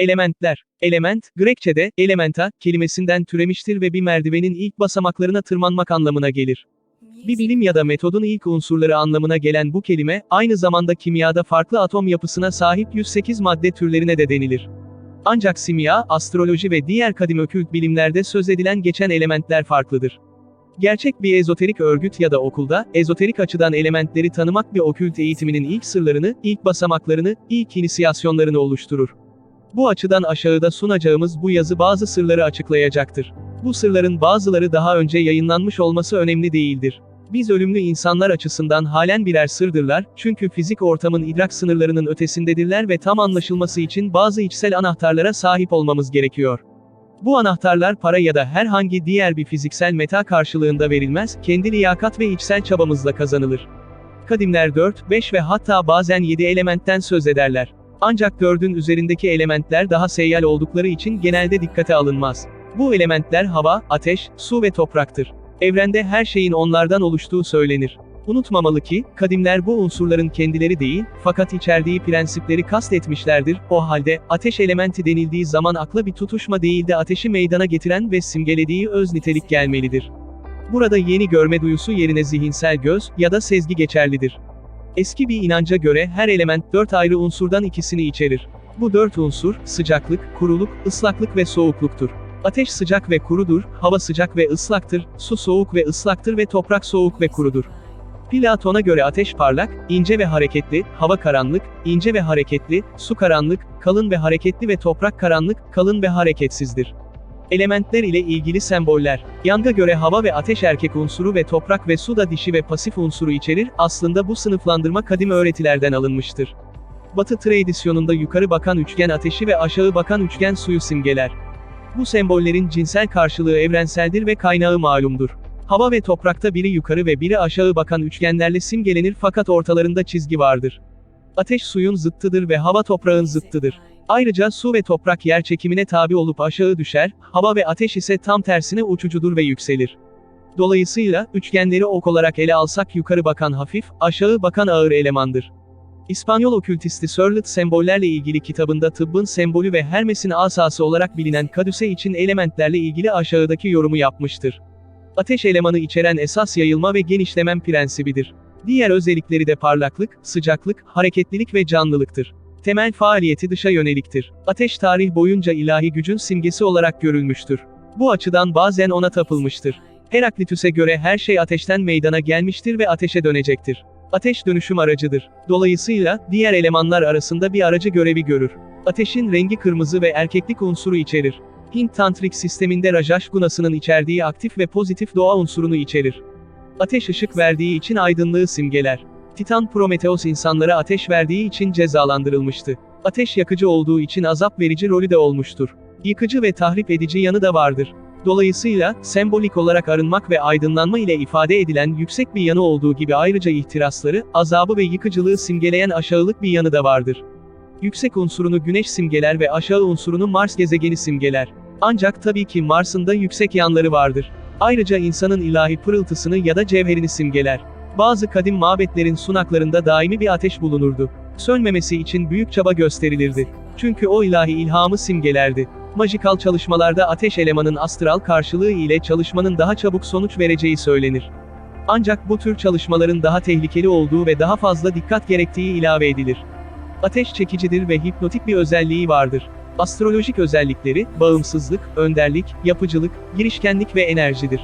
Elementler. Element, Grekçe'de, elementa, kelimesinden türemiştir ve bir merdivenin ilk basamaklarına tırmanmak anlamına gelir. Bir bilim ya da metodun ilk unsurları anlamına gelen bu kelime, aynı zamanda kimyada farklı atom yapısına sahip 108 madde türlerine de denilir. Ancak simya, astroloji ve diğer kadim okült bilimlerde söz edilen geçen elementler farklıdır. Gerçek bir ezoterik örgüt ya da okulda, ezoterik açıdan elementleri tanımak bir okült eğitiminin ilk sırlarını, ilk basamaklarını, ilk inisiyasyonlarını oluşturur. Bu açıdan aşağıda sunacağımız bu yazı bazı sırları açıklayacaktır. Bu sırların bazıları daha önce yayınlanmış olması önemli değildir. Biz ölümlü insanlar açısından halen birer sırdırlar, çünkü fizik ortamın idrak sınırlarının ötesindedirler ve tam anlaşılması için bazı içsel anahtarlara sahip olmamız gerekiyor. Bu anahtarlar para ya da herhangi diğer bir fiziksel meta karşılığında verilmez, kendi liyakat ve içsel çabamızla kazanılır. Kadimler 4, 5 ve hatta bazen 7 elementten söz ederler. Ancak 4'ün üzerindeki elementler daha seyyal oldukları için genelde dikkate alınmaz. Bu elementler hava, ateş, su ve topraktır. Evrende her şeyin onlardan oluştuğu söylenir. Unutmamalı ki, kadimler bu unsurların kendileri değil, fakat içerdiği prensipleri kastetmişlerdir, o halde, ateş elementi denildiği zaman akla bir tutuşma değil de ateşi meydana getiren ve simgelediği öz nitelik gelmelidir. Burada yeni görme duyusu yerine zihinsel göz, ya da sezgi geçerlidir. Eski bir inanca göre her element dört ayrı unsurdan ikisini içerir. Bu dört unsur, sıcaklık, kuruluk, ıslaklık ve soğukluktur. Ateş sıcak ve kurudur, hava sıcak ve ıslaktır, su soğuk ve ıslaktır ve toprak soğuk ve kurudur. Platon'a göre ateş parlak, ince ve hareketli, hava karanlık, ince ve hareketli, su karanlık, kalın ve hareketli ve toprak karanlık, kalın ve hareketsizdir. Elementler ile ilgili semboller. Yang'a göre hava ve ateş erkek unsuru ve toprak ve su da dişi ve pasif unsuru içerir, aslında bu sınıflandırma kadim öğretilerden alınmıştır. Batı tradisyonunda yukarı bakan üçgen ateşi ve aşağı bakan üçgen suyu simgeler. Bu sembollerin cinsel karşılığı evrenseldir ve kaynağı malumdur. Hava ve toprakta biri yukarı ve biri aşağı bakan üçgenlerle simgelenir fakat ortalarında çizgi vardır. Ateş suyun zıttıdır ve hava toprağın zıttıdır. Ayrıca su ve toprak yer çekimine tabi olup aşağı düşer, hava ve ateş ise tam tersine uçucudur ve yükselir. Dolayısıyla, üçgenleri ok olarak ele alsak yukarı bakan hafif, aşağı bakan ağır elemandır. İspanyol okültisti Sörlet sembollerle ilgili kitabında tıbbın sembolü ve Hermes'in asası olarak bilinen kadüse için elementlerle ilgili aşağıdaki yorumu yapmıştır. Ateş elemanı içeren esas yayılma ve genişlemen prensibidir. Diğer özellikleri de parlaklık, sıcaklık, hareketlilik ve canlılıktır. Temel faaliyeti dışa yöneliktir. Ateş tarih boyunca ilahi gücün simgesi olarak görülmüştür. Bu açıdan bazen ona tapılmıştır. Heraklitüs'e göre her şey ateşten meydana gelmiştir ve ateşe dönecektir. Ateş dönüşüm aracıdır. Dolayısıyla, diğer elemanlar arasında bir aracı görevi görür. Ateşin rengi kırmızı ve erkeklik unsuru içerir. Hint tantrik sisteminde Rajash gunasının içerdiği aktif ve pozitif doğa unsurunu içerir. Ateş ışık verdiği için aydınlığı simgeler. Titan Prometheus insanlara ateş verdiği için cezalandırılmıştı. Ateş yakıcı olduğu için azap verici rolü de olmuştur. Yıkıcı ve tahrip edici yanı da vardır. Dolayısıyla, sembolik olarak arınmak ve aydınlanma ile ifade edilen yüksek bir yanı olduğu gibi ayrıca ihtirasları, azabı ve yıkıcılığı simgeleyen aşağılık bir yanı da vardır. Yüksek unsurunu Güneş simgeler ve aşağı unsurunu Mars gezegeni simgeler. Ancak tabii ki Mars'ın da yüksek yanları vardır. Ayrıca insanın ilahi pırıltısını ya da cevherini simgeler. Bazı kadim mabetlerin sunaklarında daimi bir ateş bulunurdu. Sönmemesi için büyük çaba gösterilirdi. Çünkü o ilahi ilhamı simgelerdi. Majikal çalışmalarda ateş elemanın astral karşılığı ile çalışmanın daha çabuk sonuç vereceği söylenir. Ancak bu tür çalışmaların daha tehlikeli olduğu ve daha fazla dikkat gerektiği ilave edilir. Ateş çekicidir ve hipnotik bir özelliği vardır. Astrolojik özellikleri, bağımsızlık, önderlik, yapıcılık, girişkenlik ve enerjidir.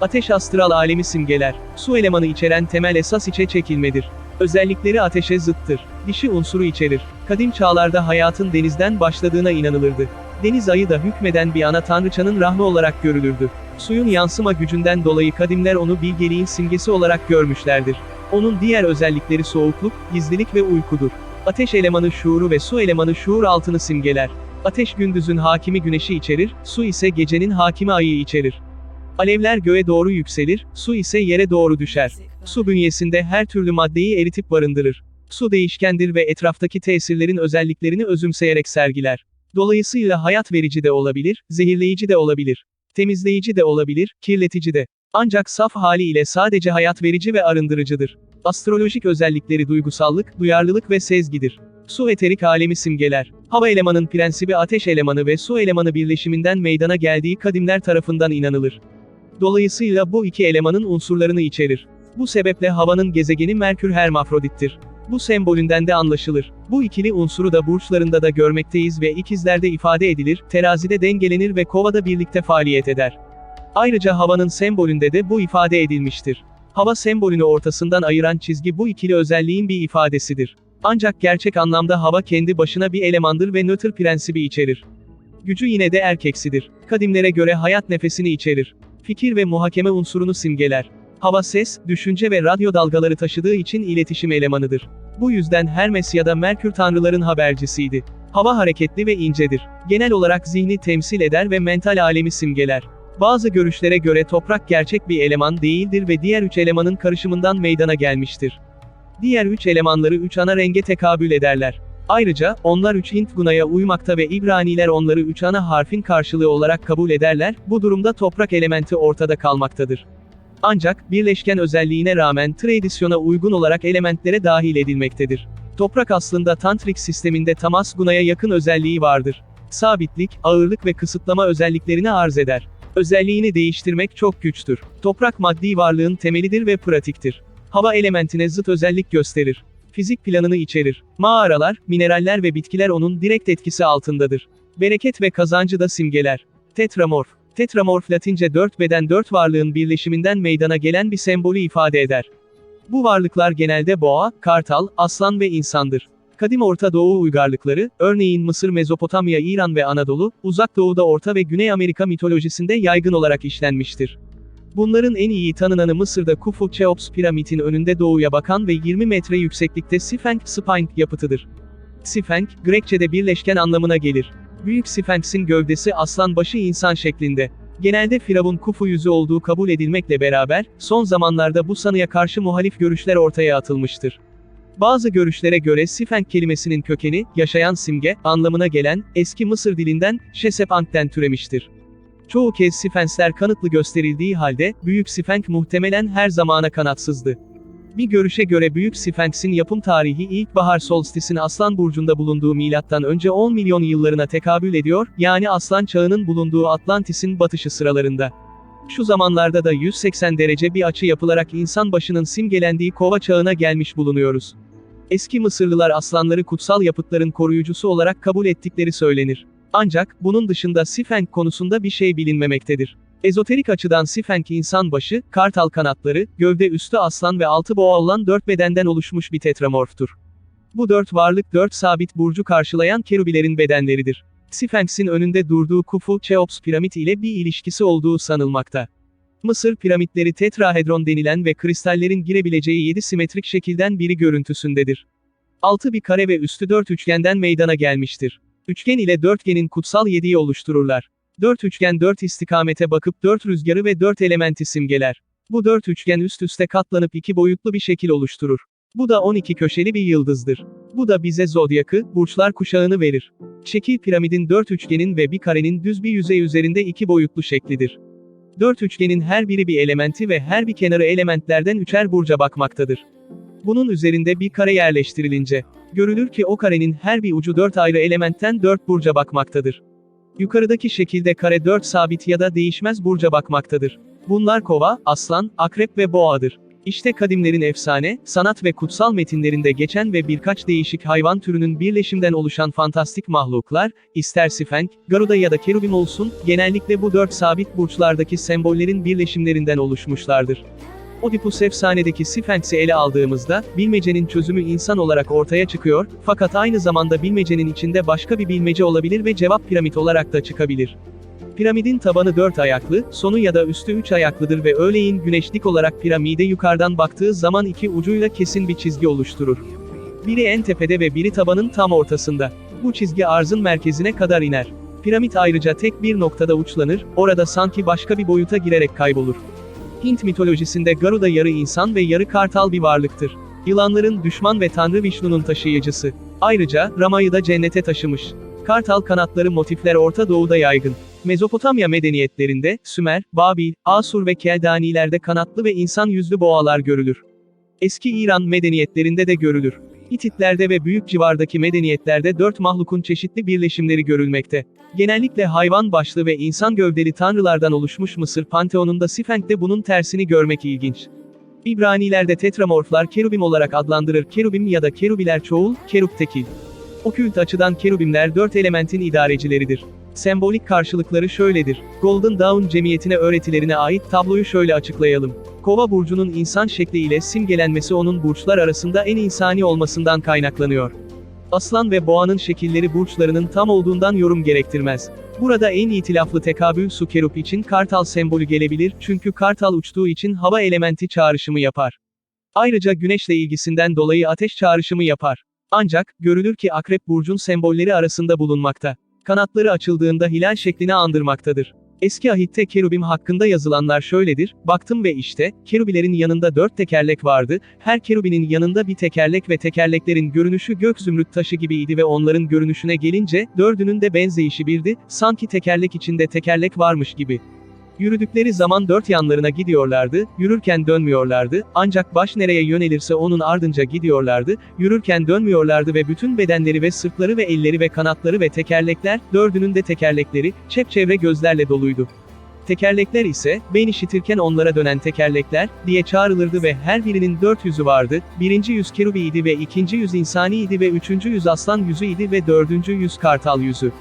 Ateş astral alemi simgeler. Su elemanı içeren temel esas içe çekilmedir. Özellikleri ateşe zıttır. Dişi unsuru içerir. Kadim çağlarda hayatın denizden başladığına inanılırdı. Deniz ayı da hükmeden bir ana tanrıçanın rahmi olarak görülürdü. Suyun yansıma gücünden dolayı kadimler onu bilgeliğin simgesi olarak görmüşlerdir. Onun diğer özellikleri soğukluk, gizlilik ve uykudur. Ateş elemanı şuuru ve su elemanı şuur altını simgeler. Ateş gündüzün hakimi güneşi içerir, su ise gecenin hakimi ayı içerir. Alevler göğe doğru yükselir, su ise yere doğru düşer. Su bünyesinde her türlü maddeyi eritip barındırır. Su değişkendir ve etraftaki tesirlerin özelliklerini özümseyerek sergiler. Dolayısıyla hayat verici de olabilir, zehirleyici de olabilir. Temizleyici de olabilir, kirletici de. Ancak saf hali ile sadece hayat verici ve arındırıcıdır. Astrolojik özellikleri duygusallık, duyarlılık ve sezgidir. Su eterik alemi simgeler. Hava elemanın prensibi ateş elemanı ve su elemanı birleşiminden meydana geldiği kadimler tarafından inanılır. Dolayısıyla bu iki elemanın unsurlarını içerir. Bu sebeple havanın gezegeni Merkür hermafrodittir. Bu sembolünden de anlaşılır. Bu ikili unsuru da burçlarında da görmekteyiz ve ikizlerde ifade edilir, terazide dengelenir ve kovada birlikte faaliyet eder. Ayrıca havanın sembolünde de bu ifade edilmiştir. Hava sembolünü ortasından ayıran çizgi bu ikili özelliğin bir ifadesidir. Ancak gerçek anlamda hava kendi başına bir elemandır ve nötr prensibi içerir. Gücü yine de erkeksidir. Kadimlere göre hayat nefesini içerir. Fikir ve muhakeme unsurunu simgeler. Hava ses, düşünce ve radyo dalgaları taşıdığı için iletişim elemanıdır. Bu yüzden Hermes ya da Merkür tanrıların habercisiydi. Hava hareketli ve incedir. Genel olarak zihni temsil eder ve mental alemi simgeler. Bazı görüşlere göre toprak gerçek bir eleman değildir ve diğer üç elemanın karışımından meydana gelmiştir. Diğer üç elemanları üç ana renge tekabül ederler. Ayrıca, onlar üç Hint gunaya uymakta ve İbraniler onları üç ana harfin karşılığı olarak kabul ederler, bu durumda toprak elementi ortada kalmaktadır. Ancak, birleşken özelliğine rağmen tradisyona uygun olarak elementlere dahil edilmektedir. Toprak aslında tantrik sisteminde tamas gunaya yakın özelliği vardır. Sabitlik, ağırlık ve kısıtlama özelliklerini arz eder. Özelliğini değiştirmek çok güçtür. Toprak maddi varlığın temelidir ve pratiktir. Hava elementine zıt özellik gösterir. Fizik planını içerir. Mağaralar, mineraller ve bitkiler onun direkt etkisi altındadır. Bereket ve kazancı da simgeler. Tetramorf. Tetramorf Latince dört beden dört varlığın birleşiminden meydana gelen bir sembolü ifade eder. Bu varlıklar genelde boğa, kartal, aslan ve insandır. Kadim Orta Doğu uygarlıkları, örneğin Mısır, Mezopotamya, İran ve Anadolu, Uzak Doğu'da Orta ve Güney Amerika mitolojisinde yaygın olarak işlenmiştir. Bunların en iyi tanınanı Mısır'da Khufu Cheops piramidin önünde doğuya bakan ve 20 metre yükseklikte Sphinx Sphinx yapıtıdır. Sphinx, Grekçe'de birleşken anlamına gelir. Büyük Sphinx'in gövdesi aslan başı insan şeklinde. Genelde Firavun Kufu yüzü olduğu kabul edilmekle beraber, son zamanlarda bu sanıya karşı muhalif görüşler ortaya atılmıştır. Bazı görüşlere göre Sphinx kelimesinin kökeni, yaşayan simge, anlamına gelen, eski Mısır dilinden, Şesepank'ten türemiştir. Çoğu kez Sphinx'ler kanıtlı gösterildiği halde, Büyük Sphinx muhtemelen her zamana kanatsızdı. Bir görüşe göre Büyük Sphinx'in yapım tarihi ilkbahar solstisinin Aslan Burcu'nda bulunduğu milattan önce 10 milyon yıllarına tekabül ediyor, yani Aslan Çağı'nın bulunduğu Atlantis'in batışı sıralarında. Şu zamanlarda da 180 derece bir açı yapılarak insan başının simgelendiği kova çağına gelmiş bulunuyoruz. Eski Mısırlılar aslanları kutsal yapıtların koruyucusu olarak kabul ettikleri söylenir. Ancak, bunun dışında Sphinx konusunda bir şey bilinmemektedir. Ezoterik açıdan Sphinx insan başı, kartal kanatları, gövde üstü aslan ve altı boğa olan dört bedenden oluşmuş bir tetramorftur. Bu dört varlık dört sabit burcu karşılayan kerubilerin bedenleridir. Sphinx'in önünde durduğu Khufu, Cheops piramit ile bir ilişkisi olduğu sanılmakta. Mısır piramitleri tetrahedron denilen ve kristallerin girebileceği 7 simetrik şekilden biri görüntüsündedir. Altı bir kare ve üstü dört üçgenden meydana gelmiştir. Üçgen ile dörtgenin kutsal yediği oluştururlar. Dört üçgen dört istikamete bakıp dört rüzgarı ve dört elementi simgeler. Bu dört üçgen üst üste katlanıp iki boyutlu bir şekil oluşturur. Bu da 12 köşeli bir yıldızdır. Bu da bize zodyakı, burçlar kuşağını verir. Şekil piramidin dört üçgenin ve bir karenin düz bir yüzey üzerinde iki boyutlu şeklidir. Dört üçgenin her biri bir elementi ve her bir kenarı elementlerden üçer burca bakmaktadır. Bunun üzerinde bir kare yerleştirilince, görülür ki o karenin her bir ucu dört ayrı elementten dört burca bakmaktadır. Yukarıdaki şekilde kare 4 sabit ya da değişmez burca bakmaktadır. Bunlar kova, aslan, akrep ve boğadır. İşte kadimlerin efsane, sanat ve kutsal metinlerinde geçen ve birkaç değişik hayvan türünün birleşimden oluşan fantastik mahluklar, ister Sphinx, Garuda ya da Kerubim olsun, genellikle bu dört sabit burçlardaki sembollerin birleşimlerinden oluşmuşlardır. Oedipus efsanedeki Sphinx'i ele aldığımızda, bilmecenin çözümü insan olarak ortaya çıkıyor, fakat aynı zamanda bilmecenin içinde başka bir bilmece olabilir ve cevap piramit olarak da çıkabilir. Piramidin tabanı dört ayaklı, sonu ya da üstü üç ayaklıdır ve öğleyin güneşlik olarak piramide yukarıdan baktığı zaman iki ucuyla kesin bir çizgi oluşturur. Biri en tepede ve biri tabanın tam ortasında. Bu çizgi arzın merkezine kadar iner. Piramit ayrıca tek bir noktada uçlanır, orada sanki başka bir boyuta girerek kaybolur. Hint mitolojisinde Garuda yarı insan ve yarı kartal bir varlıktır. Yılanların düşman ve Tanrı Vishnu'nun taşıyıcısı. Ayrıca, Rama'yı da cennete taşımış. Kartal kanatları motifler Orta Doğu'da yaygın. Mezopotamya medeniyetlerinde, Sümer, Babil, Asur ve Keldanilerde kanatlı ve insan yüzlü boğalar görülür. Eski İran medeniyetlerinde de görülür. Hititlerde ve büyük civardaki medeniyetlerde dört mahlukun çeşitli birleşimleri görülmekte. Genellikle hayvan başlı ve insan gövdeli tanrılardan oluşmuş Mısır panteonunda Sifenk'te bunun tersini görmek ilginç. İbranilerde tetramorflar kerubim olarak adlandırır kerubim ya da kerubiler çoğul, kerub tekil. Okült açıdan kerubimler dört elementin idarecileridir. Sembolik karşılıkları şöyledir. Golden Dawn cemiyetine öğretilerine ait tabloyu şöyle açıklayalım. Kova burcunun insan şekli ile simgelenmesi onun burçlar arasında en insani olmasından kaynaklanıyor. Aslan ve boğanın şekilleri burçlarının tam olduğundan yorum gerektirmez. Burada en itilaflı tekabül su kerup için kartal sembolü gelebilir çünkü kartal uçtuğu için hava elementi çağrışımı yapar. Ayrıca güneşle ilgisinden dolayı ateş çağrışımı yapar. Ancak, görülür ki akrep burcun sembolleri arasında bulunmakta. Kanatları açıldığında hilal şeklini andırmaktadır. Eski ahitte kerubim hakkında yazılanlar şöyledir, baktım ve işte, kerubilerin yanında dört tekerlek vardı, her kerubinin yanında bir tekerlek ve tekerleklerin görünüşü gök zümrüt taşı gibiydi ve onların görünüşüne gelince, dördünün de benzeyişi birdi, sanki tekerlek içinde tekerlek varmış gibi. Yürüdükleri zaman dört yanlarına gidiyorlardı, yürürken dönmüyorlardı, ancak baş nereye yönelirse onun ardınca gidiyorlardı, yürürken dönmüyorlardı ve bütün bedenleri ve sırtları ve elleri ve kanatları ve tekerlekler, dördünün de tekerlekleri, çepçevre gözlerle doluydu. Tekerlekler ise, ben işitirken onlara dönen tekerlekler, diye çağrılırdı ve her birinin dört yüzü vardı, birinci yüz kerubiydi ve ikinci yüz insaniydi ve üçüncü yüz aslan yüzüydi ve dördüncü yüz kartal yüzü.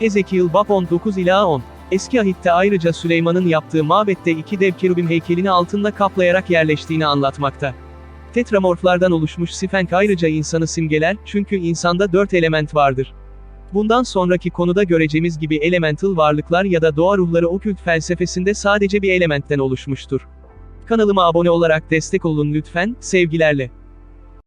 Ezekiel Bab 19 ila 10 Eski ahitte ayrıca Süleyman'ın yaptığı mabette iki dev kerubim heykelini altında kaplayarak yerleştiğini anlatmakta. Tetramorflardan oluşmuş Sifenk ayrıca insanı simgeler, çünkü insanda dört element vardır. Bundan sonraki konuda göreceğimiz gibi elemental varlıklar ya da doğa ruhları okült felsefesinde sadece bir elementten oluşmuştur. Kanalıma abone olarak destek olun lütfen, sevgilerle.